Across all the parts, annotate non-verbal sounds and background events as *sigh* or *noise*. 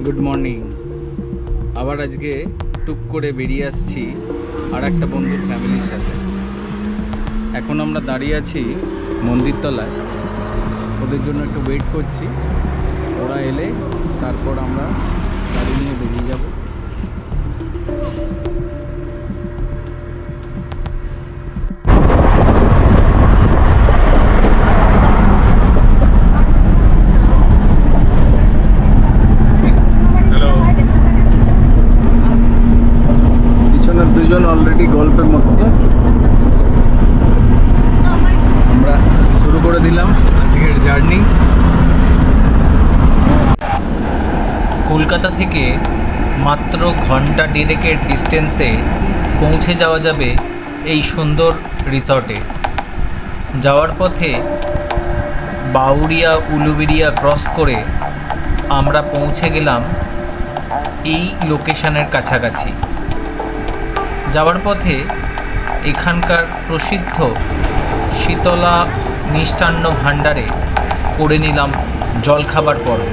Morning আবার আজকে টুক করে বেরিয়ে আসছি আর একটা বন্ধুর ফ্যামিলির সাথে। এখন আমরা দাঁড়িয়ে আছি মন্দিরতলায়। ওদের জন্য একটু ওয়েট করছি। ওরা এলে তারপর আমরা গাড়ি নিয়ে বেরিয়ে যাব। দিলাম, আজকের জার্নি। কলকাতা থেকে মাত্র ঘণ্টা ডেরেকের ডিস্টেন্সে পৌঁছে যাওয়া যাবে এই সুন্দর রিসর্টে যাওয়ার পথে বাউরিয়া উলুবেরিয়া ক্রস করে আমরা পৌঁছে গেলাম এই লোকেশনের কাছাকাছি। যাওয়ার পথে এখানকার প্রসিদ্ধ শীতলা মিষ্টান্ন ভাণ্ডারে করে নিলাম জলখাবার পর্ব।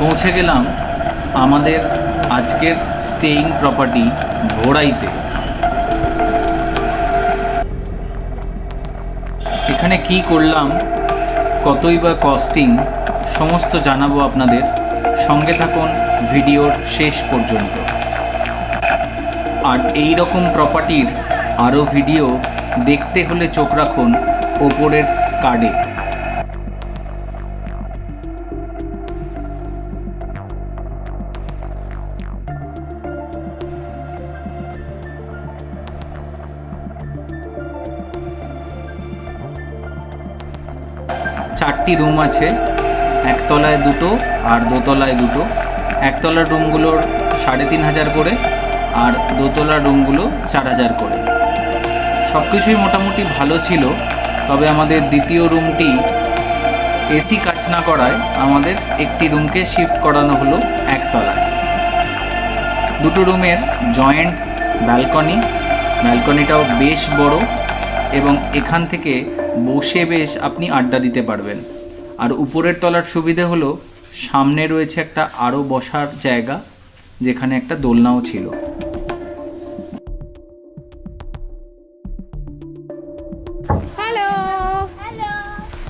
পৌঁছে গেলাম আমাদের আজকের স্টেইং প্রপার্টি ভোড়াইতে। এখানে কি করলাম, কতই বা কস্টিং সমস্ত জানাব আপনাদের। সঙ্গে থাকুন ভিডিওর শেষ পর্যন্ত। আর এই রকম প্রপার্টির আরও ভিডিও দেখতে হলে চোখ রাখুন ওপরের কার্ডে চারটি রুম আছে, একতলায় দুটো আর দোতলায় দুটো। একতলার রুমগুলোর সাড়ে তিন হাজার করে আর দোতলার রুমগুলো চার হাজার করে। সব কিছুই মোটামুটি ভালো ছিল, তবে আমাদের দ্বিতীয় রুমটি এসি কাজ না করায় আমাদের একটি রুমকে শিফট করানো হলো একতলায়। দুটো রুমের জয়েন্ট ব্যালকনি, ব্যালকনিটাও বেশ বড় এবং এখান থেকে বসে বেশ আপনি আড্ডা দিতে পারবেন। আর উপরের তলার সুবিধে হলো সামনে রয়েছে একটা আরও বসার জায়গা যেখানে একটা দোলনাও ছিল। হ্যালো হ্যালো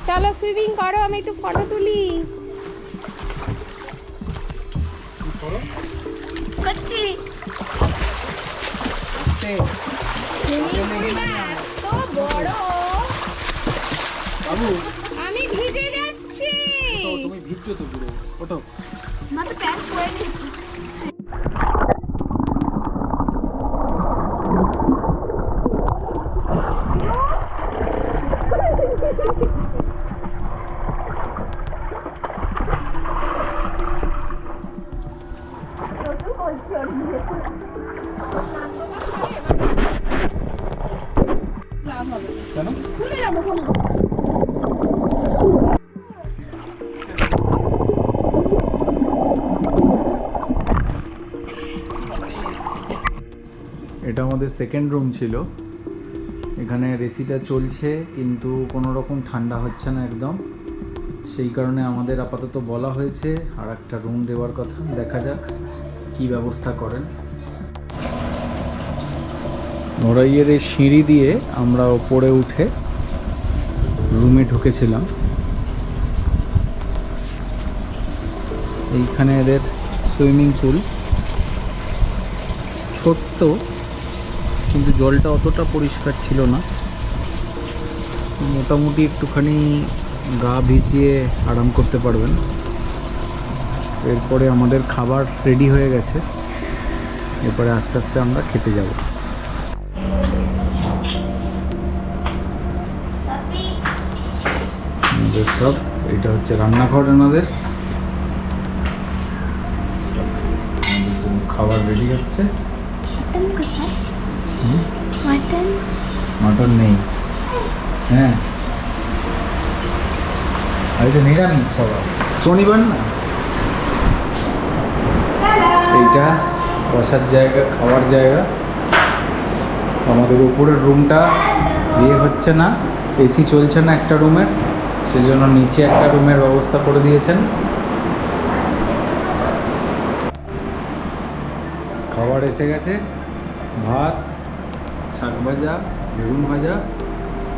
চলো সুইমিং করো আমি একটু ফটো তুলি। করছি। আমি ভিজে যাচ্ছি তুমি ভিজছো তো পুরো ওটো মা তো প্যান্ট পরে নিয়েছি কেন আমাদের সেকেন্ড রুম ছিল। এখানে রেসিটা চলছে, কিন্তু কোনো রকম ঠান্ডা হচ্ছে না একদম। সেই কারণে আমাদের আপাতত বলা হয়েছে আর একটা রুম দেওয়ার কথা, দেখা যাক কি ব্যবস্থা করেন। নড়াইয়ের এই সিঁড়ি দিয়ে আমরা ওপরে উঠে রুমে ঢুকেছিলাম। এইখানে এদের সুইমিং পুল ছোট্ট কিন্তু জলটা অতটা পরিষ্কার ছিল না। মোটামুটি একটুখানি গা ভিজিয়ে আরাম করতে পারবেন। এরপরে আমাদের খাবার রেডি হয়ে গেছে। এরপরে আস্তে আস্তে আমরা খেতে যাব। সব, এটা হচ্ছে রান্নাঘর আমাদের। খাবার রেডি হচ্ছে? মাটন মাটন নেই। হ্যাঁ। আর এটা নিরামিষ সবার। শনিবার না? এইটা বসার জায়গা খাওয়ার জায়গা। আমাদের উপরের রুমটা ইয়ে হচ্ছে না এসি চলছে না একটা রুমের সেজন্য নিচে একটা রুমের ব্যবস্থা করে দিয়েছেন। খাবার এসে গেছে ভাত শাক ভাজা বেগুন ভাজা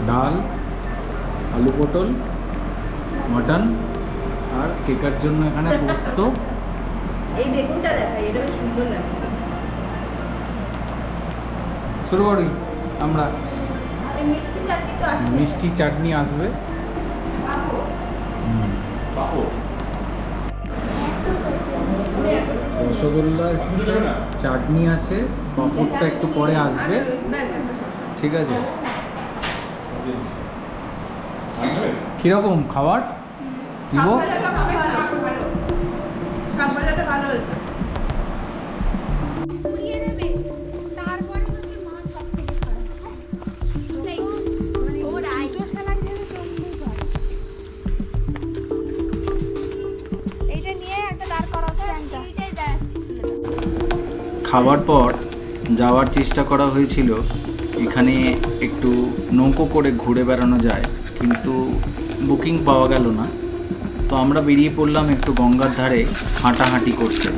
ডাল আলু পটল মটন আর কেকার জন্য এখানে পোস্ত। এই বেগুনটা দেখাই এটা বেশ সুন্দর লাগছে। শুরু করি আমরা। মিষ্টি চাটনি তো আসবে। মিষ্টি চাটনি আসবে। রসগোল্লা এসেছে, চাটনি আছে পাঁপড়টা একটু পরে আসবে। ঠিক আছে? কীরকম খাবার? দিব পুড়িয়ে খাবার পর যাওয়ার চেষ্টা করা হয়েছিল। এখানে একটু নৌকো করে ঘুরে বেড়ানো যায় কিন্তু বুকিং পাওয়া গেল না। তো আমরা বেরিয়ে পড়লাম একটু গঙ্গার ধারে হাঁটাহাঁটি করতে।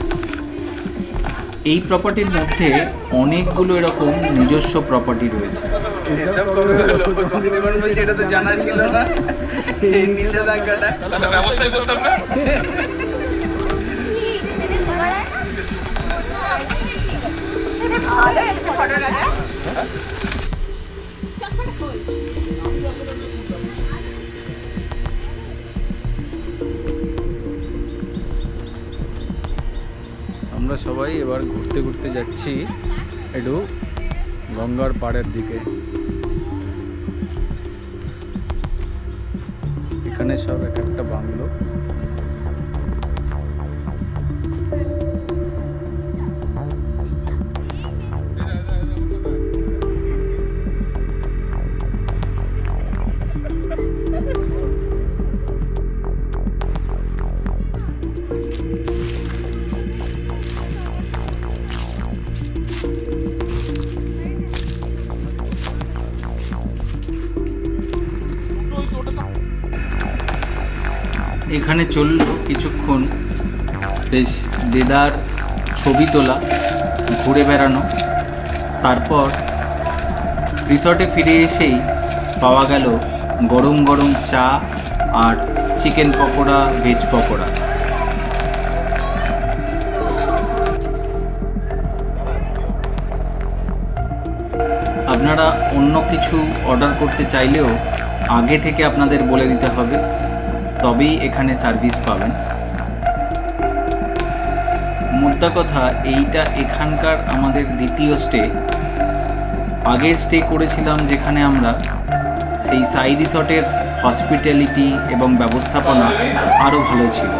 এই প্রপার্টির মধ্যে অনেকগুলো এরকম নিজস্ব প্রপার্টি রয়েছে। ভালো এসেছে ফটোটা আমরা সবাই এবার ঘুরতে ঘুরতে যাচ্ছি একটু গঙ্গার পাড়ের দিকে। এখানে সব এক একটা বাংলো। এখানে চলল কিছুক্ষণ বেশ দেদার ছবি তোলা, ঘুরে বেড়ানো। তারপর রিসর্টে ফিরে এসেই পাওয়া গেল গরম গরম চা আর চিকেন পকোড়া, ভেজ পকোড়া। আপনারা অন্য কিছু অর্ডার করতে চাইলেও আগে থেকে আপনাদের বলে দিতে হবে। তবেই এখানে সার্ভিস পাবেন। মোদ্দা কথা, এইটা এখানকার আমাদের দ্বিতীয় স্টে আগের স্টে করেছিলাম যেখানে আমরা, সেই সাই রিসর্টের হসপিটালিটি এবং ব্যবস্থাপনা আরও ভালো ছিল।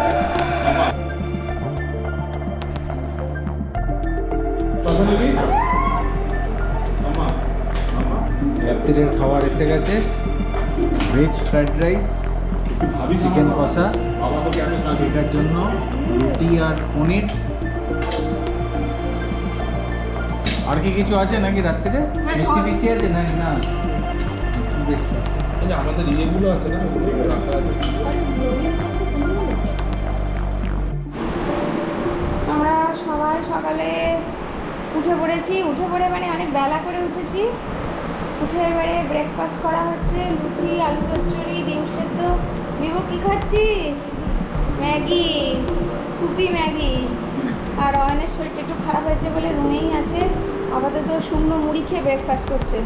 রাত্রির খাবার এসে গেছে। ভেজ ফ্রাইড রাইস চিকেন কষা। এটার জন্য রুটি আর পনির। আর কি কিছু আছে নাকি রাত্রিরে মিষ্টি মিষ্টি আছে? নাকি না। যে আমাদের ইয়েগুলো আছে না আমরা সবাই সকালে উঠে পড়েছি। উঠে পড়ে মানে অনেক বেলা করে উঠেছি। উঠে এবারে ব্রেকফাস্ট করা হচ্ছে। লুচি আলু চচ্চড়ি ডিম সেদ্ধ। বিবু কি খাচ্ছিস? Maggi, soupy Maggi. আর অয়নের শরীরটা একটু খারাপ হয়েছে বলে রুমেই আছে। আপাতত শুকনো মুড়ি খেয়ে ব্রেকফাস্ট করছে।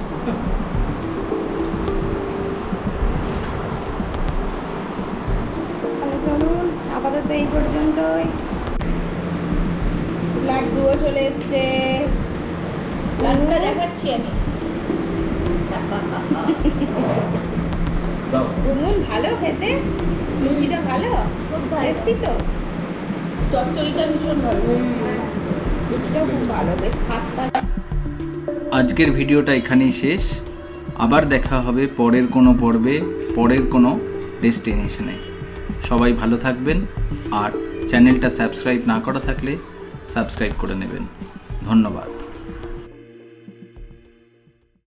চলুন আপাতত এই পর্যন্তই। লাড্ডুও চলে এসছে। লাড্ডুটা দেখাচ্ছি আমি। *laughs* দাও। ভালো খেতে। লুচিটা ভালো? খুব টেস্টি তো? চচ্চড়িটা ভীষণ ভালো। লুচিটাও খুব ভালো বেশ খাস্তা আজকের ভিডিওটা এখানেই শেষ। আবার দেখা হবে পরের কোনো পর্বে পরের কোনো ডেস্টিনেশনে। সবাই ভালো থাকবেন আর চ্যানেলটা সাবস্ক্রাইব না করা থাকলে সাবস্ক্রাইব করে নেবেন। ধন্যবাদ।